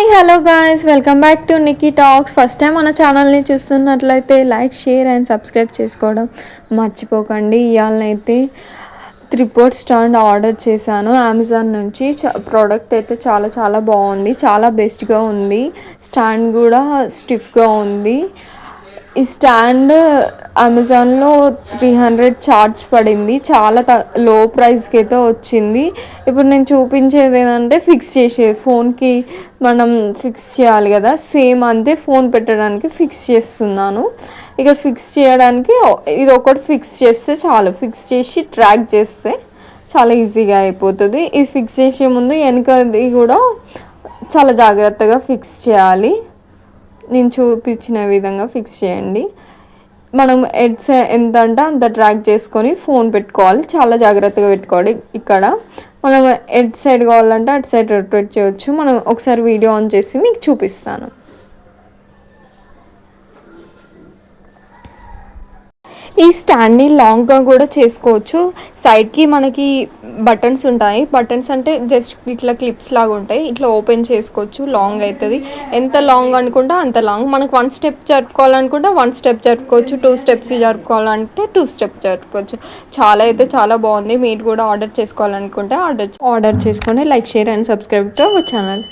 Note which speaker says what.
Speaker 1: Hi hello guys welcome back to Nikki talks first time మన ఛానల్ని చూస్తున్నట్లయితే like share and subscribe చేసుకోవడం మర్చిపోకండి. ఇవాళనైతే త్రిపోర్ట్ స్టాండ్ ఆర్డర్ చేశాను. అమెజాన్ నుంచి ప్రోడక్ట్ అయితే చాలా చాలా బాగుంది. చాలా బెస్ట్గా ఉంది. స్టాండ్ కూడా స్టిఫ్గా ఉంది. ఈ స్టాండ్ అమెజాన్లో త్రీ హండ్రెడ్ చార్జ్ పడింది. చాలా త లో ప్రైస్కి అయితే వచ్చింది. ఇప్పుడు నేను చూపించేది ఏంటంటే ఫిక్స్ చేసే ఫోన్కి మనం ఫిక్స్ చేయాలి కదా. సేమ్ అంతే ఫోన్ పెట్టడానికి ఫిక్స్ చేస్తున్నాను. ఇక్కడ ఫిక్స్ చేయడానికి ఇది ఒకటి ఫిక్స్ చేస్తే చాలు. ఫిక్స్ చేసి ట్రాక్ చేస్తే చాలా ఈజీగా అయిపోతుంది. ఇది ఫిక్స్ చేసే ముందు వెనకది కూడా చాలా జాగ్రత్తగా ఫిక్స్ చేయాలి. నేను చూపించిన విధంగా ఫిక్స్ చేయండి. మనం ఎడ్స్ ఎంత అంటే అంత ట్రాక్ చేసుకొని ఫోన్ పెట్టుకోవాలి. చాలా జాగ్రత్తగా పెట్టుకోవాలి ఇక్కడ. మనం ఎడ్ సైడ్ కావాలంటే అటు సైడ్ రొటేట్ చేయొచ్చు మనం ఒకసారి వీడియో ఆన్ చేసి మీకు చూపిస్తాను. ఈ స్టాండ్ని లాంగ్గా కూడా చేసుకోవచ్చు. సైడ్కి మనకి బటన్స్ ఉంటాయి. బటన్స్ అంటే జస్ట్ ఇట్లా క్లిప్స్ లాగా ఉంటాయి. ఇట్లా ఓపెన్ చేసుకోవచ్చు. లాంగ్ అవుతుంది. ఎంత లాంగ్ అనుకుంటే అంత లాంగ్. మనకు వన్ స్టెప్ జరుపుకోవాలనుకుంటే వన్ స్టెప్ జరుపుకోవచ్చు. టూ స్టెప్స్ జరుపుకోవాలంటే టూ స్టెప్ జరుపుకోవచ్చు. చాలా అయితే చాలా బాగుంది. మీరు కూడా ఆర్డర్ చేసుకోవాలనుకుంటే ఆర్డర్ ఆర్డర్ చేసుకోండి like share and subscribe to channel.